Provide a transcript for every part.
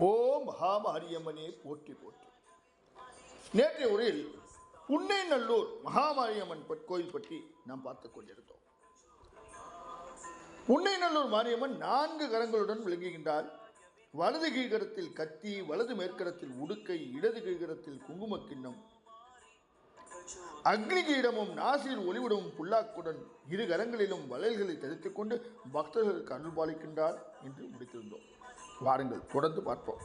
ஓ மகாமாரியம்மனே போற்றி போற்றி. நேற்றைய உரையில் புன்னைநல்லூர் மகாமாரியம்மன் பட்- கோயில் பற்றி நாம் பார்த்து கொண்டிருந்தோம். புன்னைநல்லூர் மாரியம்மன் நான்கு கரங்களுடன் விளங்குகின்றார் வலது கீழ்கரத்தில் கத்தி வலது மேற்கரத்தில் உடுக்கை இடது கீழ்கரத்தில் குங்கும கிண்ணம் அக்னி கீடமும் நாசில் ஒளிவிடும் புல்லாக்குடன் இரு கரங்களிலும் வளையல்களை தரித்துக்கொண்டு பக்தர்களுக்கு அருள்பாலிக்கின்றார் என்று முடித்திருந்தோம். வாருங்கள் தொடர்ந்து பார்ப்போம்.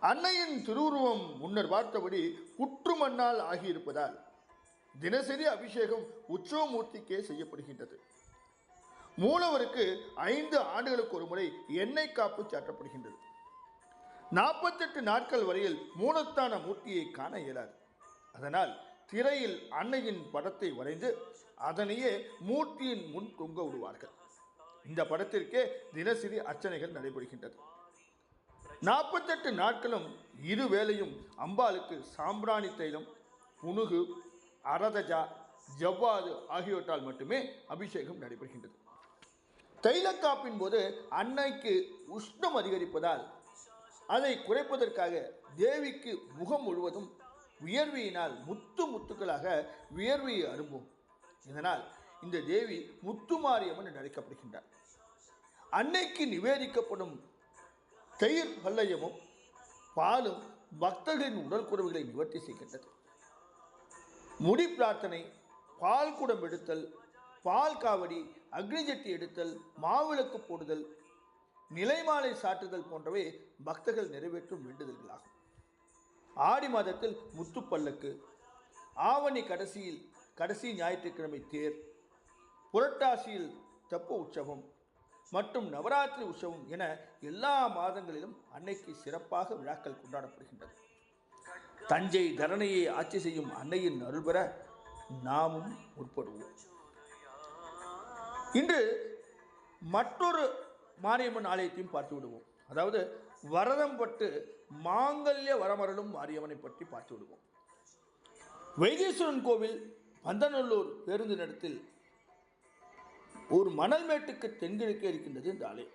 அன்னையின் திருவுருவம் முன்னர் பார்த்தபடி குற்று மண்ணால் ஆகியிருப்பதால் தினசரி அபிஷேகம் உற்சவமூர்த்திக்கே செய்யப்படுகின்றது. மூலவருக்கு ஐந்து ஆண்டுகளுக்கு ஒரு முறை எண்ணெய் காப்பு சாட்டப்படுகின்றது நாற்பத்தெட்டு நாட்கள் வரையில் மூலத்தான மூர்த்தியை காண இயலாது. அதனால் திரையில் அன்னையின் படத்தை வரைந்து அதனையே மூர்த்தியின் முன் தொங்க விடுவார்கள். இந்த படத்திற்கே தினசரி அர்ச்சனைகள் நடைபெறுகின்றது. நாற்பத்தெட்டு நாட்களும் இரு வேளையும் அம்பாளுக்கு சாம்பிராணி தைலம் புனுகு அரதஜா ஜவ்வாது ஆகியவற்றால் மட்டுமே அபிஷேகம் நடைபெறுகின்றது. தைலக்காப்பின் போது அன்னைக்கு உஷ்ணம் அதிகரிப்பதால் அதை குறைப்பதற்காக தேவிக்கு முகம் முழுவதும் வியர்வியினால் முத்து முத்துக்களாக வியர்வியை அரும்பும். இதனால் இந்த தேவி முத்துமாரியம்மன் என்று அழைக்கப்படுகின்றார். அன்னைக்கு நிவேதிக்கப்படும் தயிர் பல்லயமும் பாலும் பக்தர்களின் உடல் குறைவுகளை நிவர்த்தி செய்கின்றது. முடி பிரார்த்தனை பால் குடம் எடுத்தல் பால் காவடி அக்னிஜட்டி எடுத்தல் மாவிளக்கு போடுதல் நிலைமாலை சாட்டுதல் போன்றவை பக்தர்கள் நிறைவேற்றும் வேண்டுதல்களாகும். ஆடி மாதத்தில் முத்துப்பல்லக்கு ஆவணி கடைசியில் கடைசி ஞாயிற்றுக்கிழமை தேர் புரட்டாசியில் தெப்ப உற்சவம் மற்றும் நவராத்திரி உற்சவம் என எல்லா மாதங்களிலும் அன்னைக்கு சிறப்பாக விழாக்கள் கொண்டாடப்படுகின்றது. தஞ்சை தரணையை ஆட்சி செய்யும் அன்னையின் அருள் பெற நாமும் முற்படுவோம். இன்று மற்றொரு மாரியம்மன் ஆலயத்தையும் பார்த்து விடுவோம். அதாவது வரதம் பட்டு மாங்கல்ய வரமரலும் மாரியம்மனை பற்றி பார்த்து விடுவோம். வைத்தீஸ்வரன் கோவில் பந்தநல்லூர் பேருந்து நடத்தில் ஒரு மணல் மேட்டுக்கு தென்கிழக்கே இருக்கின்றது இந்த ஆலயம்.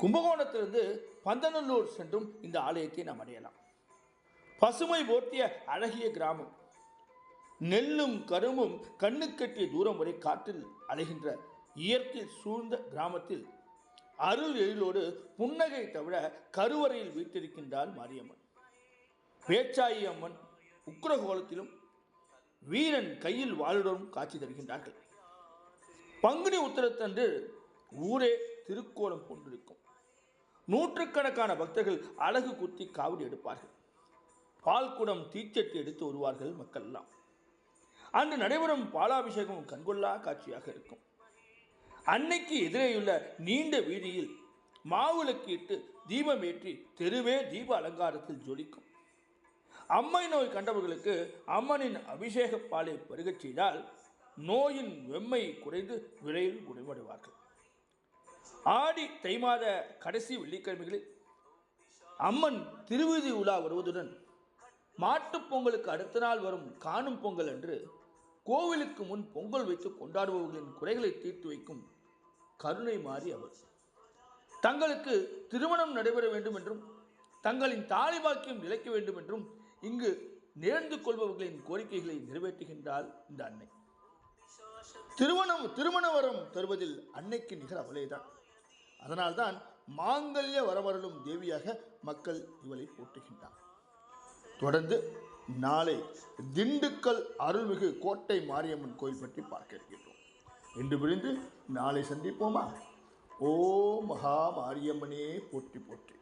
கும்பகோணத்திலிருந்து பந்தநல்லூர் சென்றும் இந்த ஆலயத்தை நாம் அடையலாம். பசுமை போர்த்திய அழகிய கிராமம். நெல்லும் கரும்பும் கண்ணு கட்டிய தூரம் வரை காற்றில் அலைகின்ற இயற்கை சூழ்ந்த கிராமத்தில் அருள் எழிலோடு புன்னகை தவிர கருவறையில் வீட்டிருக்கின்றாள் மாரியம்மன். பேச்சாயி அம்மன் உக்ரகோலத்திலும் வீரன் கையில் வாளுடன் காட்சி தருகின்றார்கள். பங்குனி உத்திரத்தன்று ஊரே திருக்கோலம் கொண்டிருக்கும். நூற்றுக்கணக்கான பக்தர்கள் அழகு குத்தி காவடி எடுப்பார்கள். பால்குடம் தீச்சட்டி எடுத்து வருவார்கள் மக்கள்லாம். அன்று நடைபெறும் பாலாபிஷேகம் கண்கொள்ளா காட்சியாக இருக்கும். அன்னைக்கு எதிரேயுள்ள நீண்ட வீதியில் மாவிளக்கு தீபம் ஏற்றி தெருவே தீப அலங்காரத்தில் ஜொலிக்கும். அம்மை நோய் கண்டவர்களுக்கு அம்மனின் அபிஷேக பாலை பருகச் செய்தால் நோயின் வெம்மை குறைந்து விரைவில் குணமடைவார்கள். ஆடி தை மாத கடைசி வெள்ளிக்கிழமைகளில் அம்மன் திருவிதி உலா வருவதுடன் மாட்டுப் பொங்கலுக்கு அடுத்த நாள் வரும் காணும் பொங்கல் அன்று கோவிலுக்கு முன் பொங்கல் வைத்து கொண்டாடுபவர்களின் குறைகளை தீர்த்து வைக்கும் கருணை மாறி அவர். தங்களுக்கு திருமணம் நடைபெற வேண்டும் என்றும் தங்களின் தாலி பாக்கியம் நிலைக்க வேண்டும் என்றும் இங்கு நேர்ந்து கொள்பவர்களின் கோரிக்கைகளை நிறைவேற்றுகின்றாள் இந்த அன்னை. திருமணம் திருமண வரம் தருவதில் அன்னைக்கு நிகர் அவளேதான் அதனால்தான் மாங்கல்ய வரவரலும் தேவியாக மக்கள் இவளை போட்டுகின்றார் தொடர்ந்து நாளை திண்டுக்கல் அருள்மிகு கோட்டை மாரியம்மன் கோயில் பற்றி பார்க்க இருக்கின்றோம் இன்று பிரிந்து நாளை சந்திப்போமா? ஓ மகா மாரியம்மனே போற்றி போற்றி.